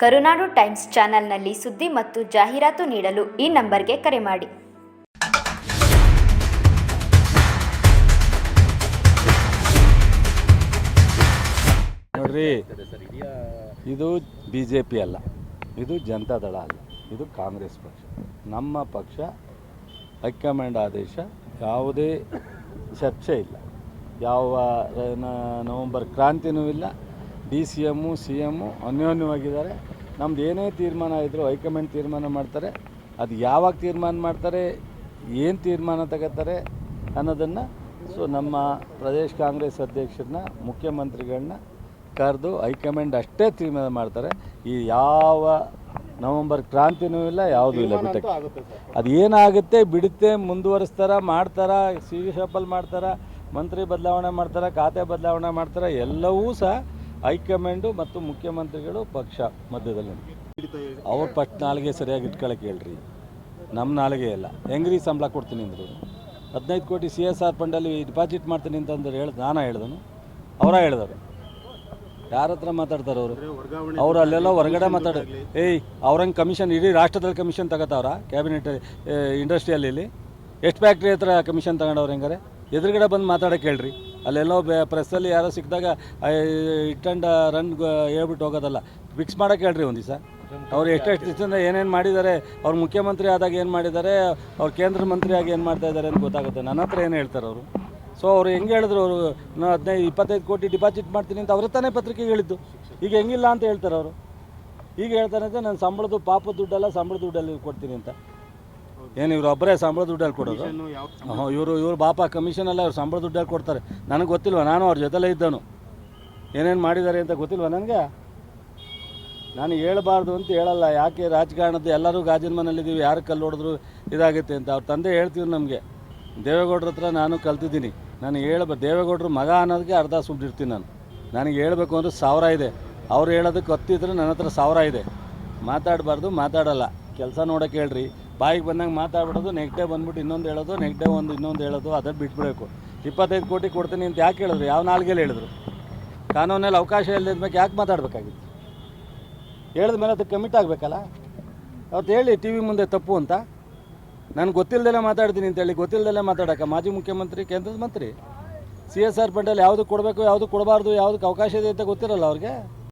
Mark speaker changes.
Speaker 1: ಕರುನಾಡು times ಚಾನೆಲ್ನಲ್ಲಿ ಸುದ್ದಿ ಮತ್ತು ಜಾಹೀರಾತು ನೀಡಲು ಈ ನಂಬರ್ಗೆ ಕರೆ ಮಾಡಿ.
Speaker 2: ನೋಡ್ರಿ, ಇದು ಬಿ ಜೆ ಪಿ ಅಲ್ಲ, ಇದು ಜನತಾದಳ ಅಲ್ಲ, ಇದು ಕಾಂಗ್ರೆಸ್ ಪಕ್ಷ. ನಮ್ಮ ಪಕ್ಷ ಹೈಕಮಾಂಡ್ ಆದೇಶ ಯಾವುದೇ ಚರ್ಚೆ ಇಲ್ಲ. ಯಾವ ನವಂಬರ್ ಕ್ರಾಂತಿನೂ ಇಲ್ಲ D C M C M ಅನ್ಯೋನ್ಯವಾಗಿದ್ದಾರೆ. ನಮ್ದು ಏನೇ ತೀರ್ಮಾನ ಇದ್ದರೂ ಹೈಕಮಾಂಡ್ ತೀರ್ಮಾನ ಮಾಡ್ತಾರೆ. ಅದು ಯಾವಾಗ ತೀರ್ಮಾನ ಮಾಡ್ತಾರೆ ಏನು ತೀರ್ಮಾನ ತಗೋತಾರೆ ಅನ್ನೋದನ್ನು ಸೊ ನಮ್ಮ ಪ್ರದೇಶ್ ಕಾಂಗ್ರೆಸ್ ಅಧ್ಯಕ್ಷರನ್ನ ಮುಖ್ಯಮಂತ್ರಿಗಳನ್ನ ಕರೆದು ಹೈಕಮಾಂಡ್ ಅಷ್ಟೇ ತೀರ್ಮಾನ ಮಾಡ್ತಾರೆ. ಈ ಯಾವ ನವೆಂಬರ್ ಕ್ರಾಂತಿನೂ ಇಲ್ಲ ಯಾವುದೂ ಇಲ್ಲ ಬಿಟ್ಟಕ್ಕೆ. ಅದು ಏನಾಗುತ್ತೆ ಬಿಡುತ್ತೆ ಮುಂದುವರಿಸ್ತಾರ ಮಾಡ್ತಾರ ಸಿ ಶಫಲ್ ಮಾಡ್ತಾರ ಮಂತ್ರಿ ಬದಲಾವಣೆ ಮಾಡ್ತಾರೆ ಖಾತೆ ಬದಲಾವಣೆ ಮಾಡ್ತಾರೆ ಎಲ್ಲವೂ ಸಹ ಹೈಕಮಾಂಡು ಮತ್ತು ಮುಖ್ಯಮಂತ್ರಿಗಳು ಪಕ್ಷ ಮಧ್ಯದಲ್ಲಿ ಅವ್ರ ಪಟ್ ನಾಲಿಗೆ ಸರಿಯಾಗಿ ಇಟ್ಕೊಳಕ್ಕೆ ಹೇಳ್ರಿ. ನಮ್ಮ ನಾಲಿಗೆ ಇಲ್ಲ ಹೆಂಗ್ರಿ ಸಂಬಳ ಕೊಡ್ತೀನಿ ಅಂದರು. ಹದಿನೈದು ಕೋಟಿ ಸಿ ಎಸ್ ಆರ್ ಫಂಡಲ್ಲಿ ಡಿಪಾಸಿಟ್ ಮಾಡ್ತೀನಿ ಅಂತಂದ್ರೆ ಹೇಳ್ದು ನಾನು ಹೇಳ್ದನು. ಅವರ ಹೇಳಿದವರು. ಯಾರ ಹತ್ರ ಮಾತಾಡ್ತಾರೆ ಅವರು? ಅವ್ರು ಅಲ್ಲೆಲ್ಲ ಹೊರಗಡೆ ಮಾತಾಡ, ಏಯ್, ಅವ್ರಂಗೆ ಕಮಿಷನ್ ಇಡೀ ರಾಷ್ಟ್ರದಲ್ಲಿ ಕಮಿಷನ್ ತಗೋತಾವ್ರ? ಕ್ಯಾಬಿನೆಟ್ ಇಂಡಸ್ಟ್ರಿಯಲ್ಲಿ ಎಷ್ಟು ಫ್ಯಾಕ್ಟ್ರಿ ಹತ್ರ ಕಮಿಷನ್ ತಗೊಂಡವ್ರು ಹೆಂಗಾರೆ? ಎದುರುಗಡೆ ಬಂದು ಮಾತಾಡೋಕೆ ಹೇಳ್ರಿ. ಅಲ್ಲೆಲ್ಲೋ ಬೆ ಪ್ರೆಸ್ಸಲ್ಲಿ ಯಾರೋ ಸಿಕ್ಕಿದಾಗ ಇಟ್ ರನ್ ಹೇಳ್ಬಿಟ್ಟು ಹೋಗೋದಲ್ಲ. ಫಿಕ್ಸ್ ಮಾಡೋಕೆ ಹೇಳ್ರಿ ಒಂದು ದಿವಸ. ಅವ್ರು ಎಷ್ಟೆಷ್ಟು ದಿವಸದಿಂದ ಏನೇನು ಮಾಡಿದ್ದಾರೆ ಅವ್ರು ಮುಖ್ಯಮಂತ್ರಿ ಆದಾಗ ಏನು ಮಾಡಿದ್ದಾರೆ ಅವ್ರು ಕೇಂದ್ರ ಮಂತ್ರಿ ಆಗಿ ಏನು ಮಾಡ್ತಾ ಇದ್ದಾರೆ ಅಂತ ಗೊತ್ತಾಗುತ್ತೆ. ನನ್ನ ಹತ್ರ ಏನು ಹೇಳ್ತಾರೆ ಅವರು? ಸೊ ಅವ್ರು ಹೆಂಗೆ ಹೇಳಿದ್ರು ಅವರು? ನಾನು ಹದಿನೈದು, ಇಪ್ಪತ್ತೈದು ಕೋಟಿ ಡಿಪಾಸಿಟ್ ಮಾಡ್ತೀನಿ ಅಂತ ಅವ್ರ ತಾನೇ ಪತ್ರಿಕೆಗೆ ಹೇಳಿದ್ದು. ಈಗ ಹೆಂಗಿಲ್ಲ ಅಂತ ಹೇಳ್ತಾರೆ ಅವರು. ಈಗ ಹೇಳ್ತಾರೆ ಅಂತ ನಾನು ಸಂಬಳದ ಪಾಪದ ದುಡ್ಡೆಲ್ಲ ಸಂಬಳ ದುಡ್ಡಲ್ಲಿ ಕೊಡ್ತೀನಿ ಅಂತ. ಏನು ಇವ್ರು ಒಬ್ಬರೇ ಸಂಬಳ ದುಡ್ಡಲ್ಲಿ ಕೊಡೋದು? ಇವರು ಇವರು ಬಾಪ ಕಮಿಷನ್ ಎಲ್ಲ ಇವ್ರು ಸಂಬಳ ದುಡ್ಡಲ್ಲಿ ಕೊಡ್ತಾರೆ. ನನಗೆ ಗೊತ್ತಿಲ್ವ ನಾನು ಅವ್ರ ಜೊತೆಲೇ ಇದ್ದನು ಏನೇನು ಮಾಡಿದ್ದಾರೆ ಅಂತ ಗೊತ್ತಿಲ್ವ ನನಗೆ? ನಾನು ಹೇಳಬಾರ್ದು ಅಂತ ಹೇಳಲ್ಲ. ಯಾಕೆ ರಾಜಕಾರಣದ್ದು ಎಲ್ಲರೂ ಗಾಜಿನ ಮನೆಯಲ್ಲಿದ್ದೀವಿ ಯಾರು ಕಲ್ಲು ಹೊಡೆದ್ರು ಇದಾಗುತ್ತೆ ಅಂತ. ಅವ್ರ ತಂದೆ ಹೇಳ್ತೀವಿ ನಮಗೆ. ದೇವೇಗೌಡ್ರ ಹತ್ರ ನಾನು ಕಲ್ತಿದ್ದೀನಿ. ನಾನು ಹೇಳಬ ದೇವೇಗೌಡರು ಮಗ ಅನ್ನೋದಕ್ಕೆ ಅರ್ಧ ಸುಮ್ಮನಿರ್ತೀನಿ ನಾನು. ನನಗೆ ಹೇಳಬೇಕು ಅಂದರೆ ಸಾವಿರ ಇದೆ. ಅವ್ರು ಹೇಳೋದಕ್ಕೆ ಹತ್ತಿದ್ರೆ ನನ್ನ ಹತ್ರ ಸಾವಿರ ಇದೆ. ಮಾತಾಡಬಾರ್ದು ಮಾತಾಡಲ್ಲ. ಕೆಲಸ ನೋಡೋಕೆ ಹೇಳ್ರಿ. ಬಾಯಿಗೆ ಬಂದಂಗೆ ಮಾತಾಡ್ಬಿಡೋದು ನೆಕ್ಸ್ಟ್ ಡೇ ಬಂದ್ಬಿಟ್ಟು ಇನ್ನೊಂದು ಹೇಳೋದು ನೆಕ್ಸ್ಟ್ ಡೇ ಒಂದು ಇನ್ನೊಂದು ಹೇಳೋದು, ಅದನ್ನು ಬಿಟ್ಬಿಡಬೇಕು. ಇಪ್ಪತ್ತೈದು ಕೋಟಿ ಕೊಡ್ತೀನಿ ಅಂತ ಯಾಕೆ ಹೇಳಿದ್ರು? ಯಾವ ನಾಲ್ಗೆಲ್ಲಿ ಹೇಳಿದ್ರು? ಕಾನೂನಲ್ಲಿ ಅವಕಾಶ ಇಲ್ಲದಿದ್ಮೇಲೆ ಯಾಕೆ ಮಾತಾಡಬೇಕಾಗಿತ್ತು? ಹೇಳಿದ ಮೇಲೆ ಅದಕ್ಕೆ ಕಮಿಟ್ ಆಗಬೇಕಲ್ಲ? ಅವತ್ತು ಹೇಳಿ, ಟಿ ವಿ ಮುಂದೆ ತಪ್ಪು ಅಂತ. ನಾನು ಗೊತ್ತಿಲ್ಲದೆಲ್ಲ ಮಾತಾಡ್ತೀನಿ ಅಂತೇಳಿ ಗೊತ್ತಿಲ್ಲದೆಲ್ಲ ಮಾತಾಡೋಕೆ. ಮಾಜಿ ಮುಖ್ಯಮಂತ್ರಿ, ಕೇಂದ್ರದ ಮಂತ್ರಿ, ಸಿ ಎಸ್ ಆರ್ ಫಂಡಲ್ಲಿ ಯಾವುದು ಕೊಡಬೇಕು, ಯಾವುದು ಕೊಡಬಾರ್ದು, ಯಾವುದಕ್ಕೆ ಅವಕಾಶ ಇದೆ ಅಂತ ಗೊತ್ತಿರಲ್ಲ ಅವ್ರಿಗೆ?